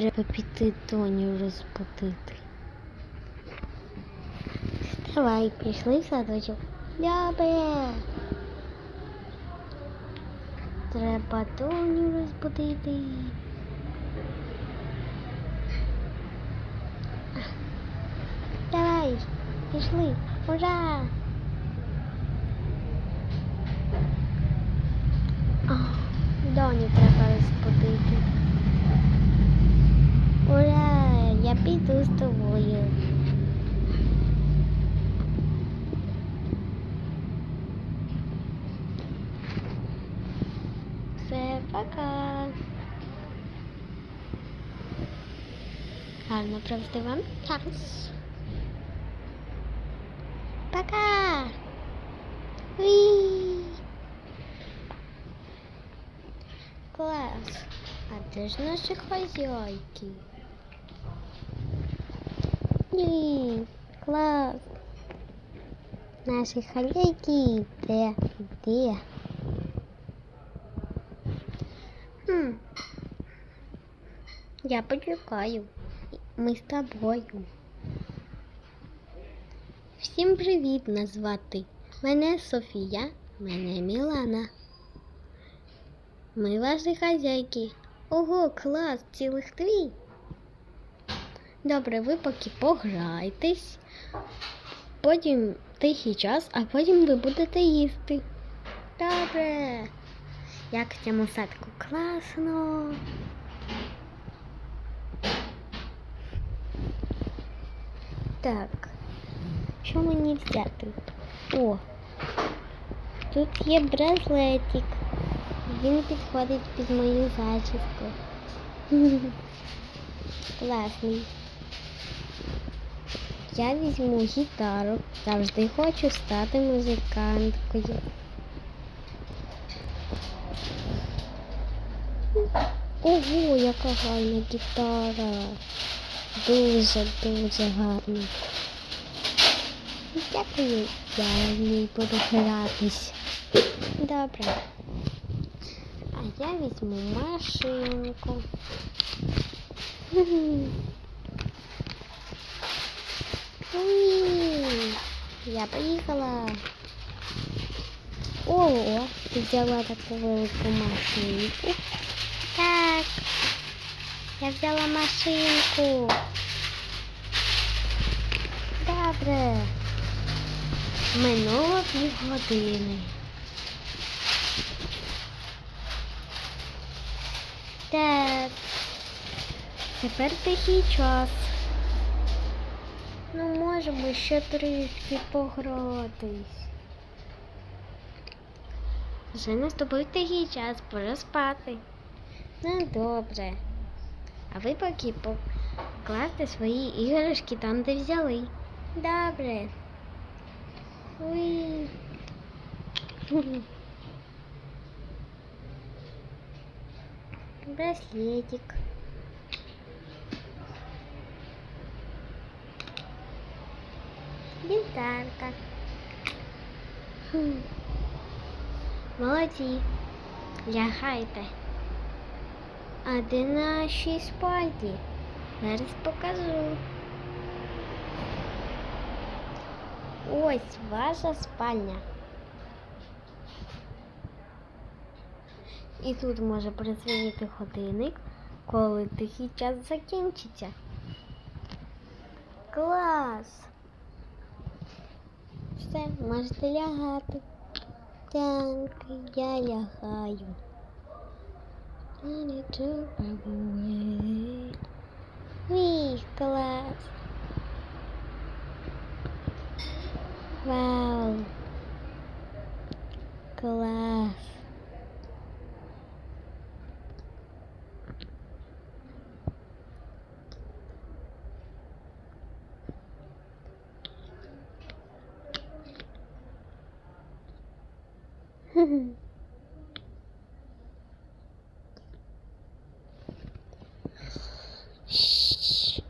Треба піти Тоню розбудити. Давай, пішли в садочок. Добре. Треба Тоню розбудити. Давай, пішли. Ура! О, Доню треба розбудити. Ура! Я піду з тобою. Все, пока. Гарно провести вам час. Пока. Уи. Клас. А де ж наші хазяйки? Ні, клас. Наші хазяйки де? Де? Хм. Я почекаю. Ми з тобою. Всім привіт назвати. Мене Софія, мене Мілана. Ми ваші хазяйки. Ого, клас, цілих дві. Добре, ви поки пограйтесь. Потім тихий час, а потім ви будете їсти. Добре. Як в цьому садку класно. Так. Що мені взяти? О, тут є браслетик. Він підходить під мою зачіску. Класний. Я візьму гітару. Завжди хочу стати музиканткою. Ого, яка гарна гітара. Дуже, дуже гарна. Дякую, я в ній буду гратись. Добре. А я візьму машинку. Я поїхала. Ого, ти взяла таку велику машинку. Так. Я взяла машинку. Добре. Минуло півгодини. Так. Тепер тихий час. Можемо ще трішки погратись. Вже наступив такий час, пора спати. Ну, добре. А ви поки покласти свої іграшки там, де взяли. Добре. Уй. Браслетик. Гітарка. Хм. Молодці. Лягайте. А де наші спальні? Зараз покажу. Ось ваша спальня. І тут може присвоїти годинник, коли тихий час закінчиться. Клас! Все, можете лягати. Так, я лягаю. Вій, клас. Вау. Клас. Шш.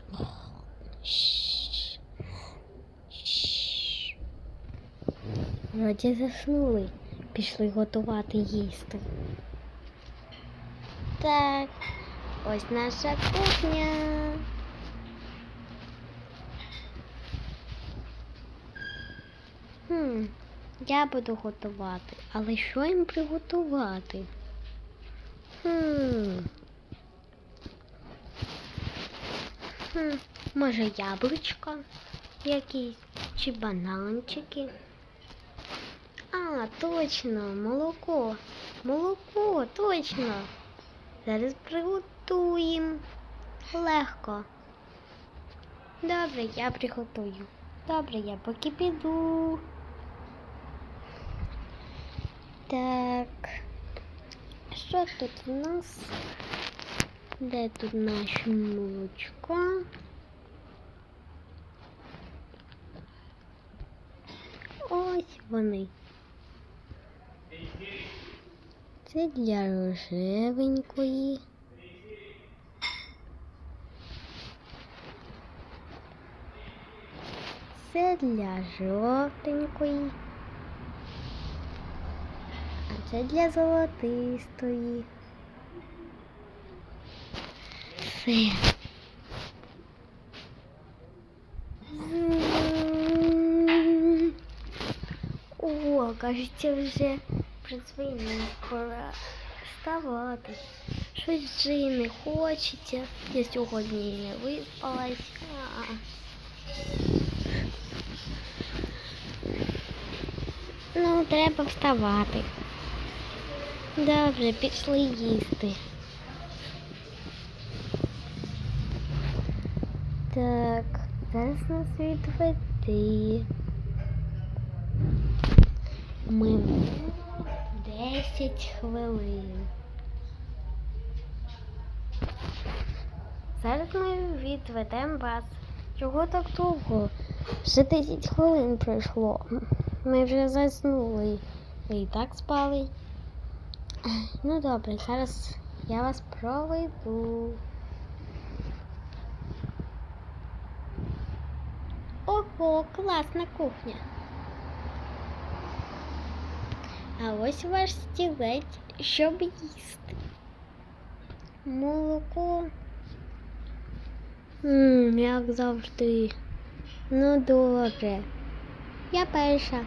Вроді заснули. Пішли готувати їсти. Так, ось наша кухня. Хм, я буду готувати, але що їм приготувати? Хм. Хм, може яблучко якісь чи бананчики. А, точно, молоко. Молоко, точно. Зараз приготуємо. Легко. Добре, я приготую. Добре, я поки піду. Так. Що тут у нас? Де тут наше молочко? Ось вони. Це для рожевенької. Це для жовтенької. А це для золотистої. Все. О, кажеться, вже призвині пора вставати. Щось вже і не хочеться. Я сьогодні не виспалась. А. Ну, треба вставати. Добре, пішли їсти. Так, зараз нас відведи. Ми 10 хвилин. Зараз ми відведемо вас. Чого так довго? Вже 10 хвилин пройшло. Ми вже заснули. І так спали. Ну добре, зараз я вас проведу. Ого, класна кухня. А ось ваш стілець, щоб їсти. Молоко. Ммм, як завжди. Ну добре. Я перша.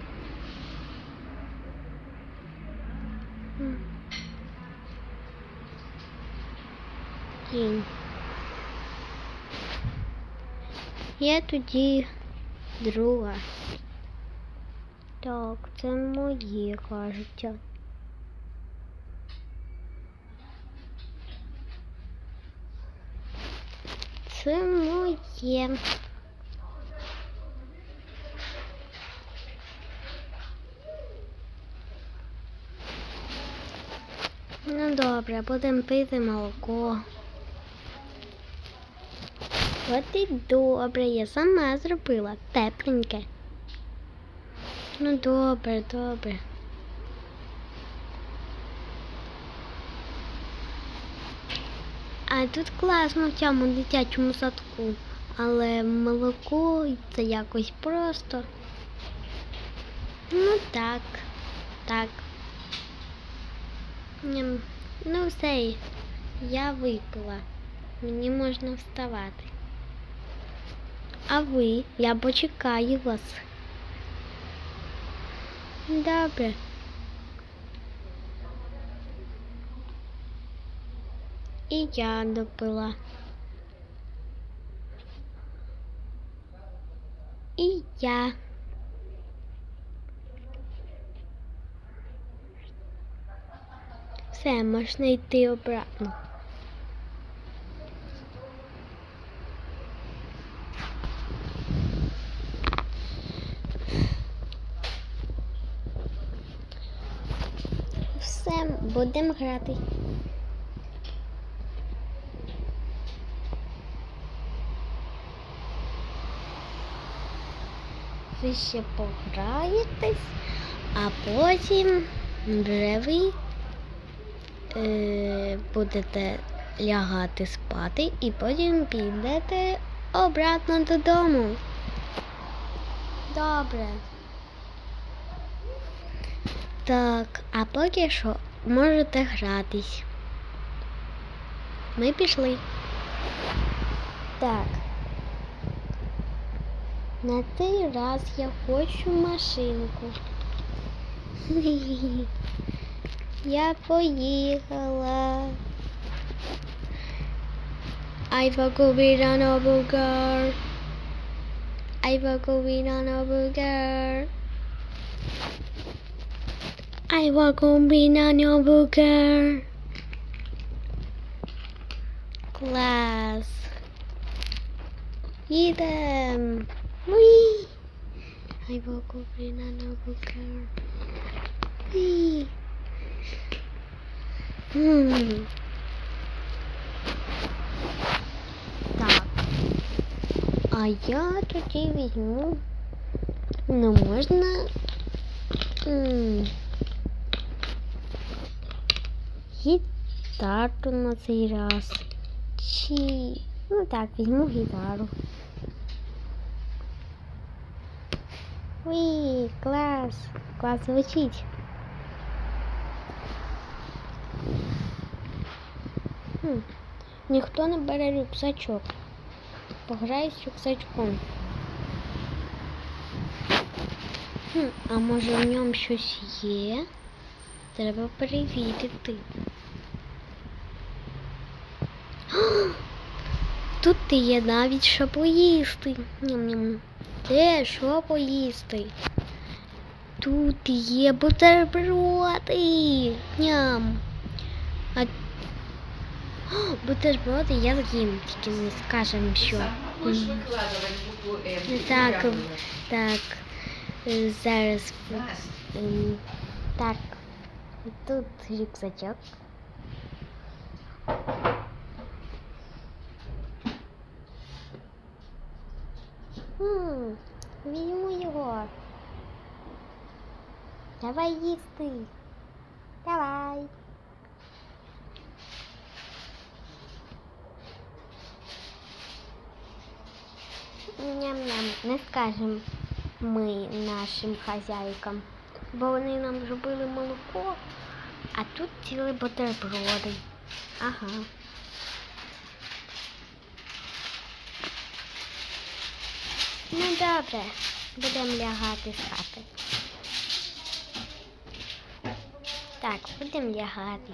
Кінь. Я тоді друга. Так, це моє, кажеться. Це моє. Ну добре, будемо пити молоко. От і добре, я сама зробила тепленьке. Ну добре, добре. А тут класно в цьому дитячому садку, але молоко це якось просто. Ну так, так. Ну все, я випила. Мені можна вставати. А ви, я почекаю вас. Добре. І я допила. І я. Все, можна йти обратно. Все, будемо грати. Ви ще пограєтесь, а потім вже ви е, будете лягати спати і потім підете обратно додому. Добре. Так, а поки що можете гратись. Ми пішли. Так. На цей раз я хочу машинку. Я поїхала. I will go with an burger. I will go with an burger. I will go with an burger. Клас. Їдем. Уї. I will go with an burger. Уї. М. Так. А я тоді візьму. Ну, можна. м, Гітару на цей раз. Чи. Ну так, візьму гітару. Уї, клас. Клас звучить. Хм. Ніхто не бере рюкзачок. Пограю з рюкзачком. Хм, а може в ньому щось є? Треба перевірити. Тут є навіть що поїсти. Ням-ням. Де що поїсти? Тут є бутерброди. Ням. А О, бутерброди я з'їм, тільки не скажемо, що. Так, так. Зараз. Так. Тут рюкзачок. Хм, візьму його. Давай їсти. Давай. Ням-ням, не скажем ми нашим хазяйкам, бо вони нам зробили молоко, а тут цілі бутерброди. Ага. Ну добре, будемо лягати спати. Так, будемо лягати.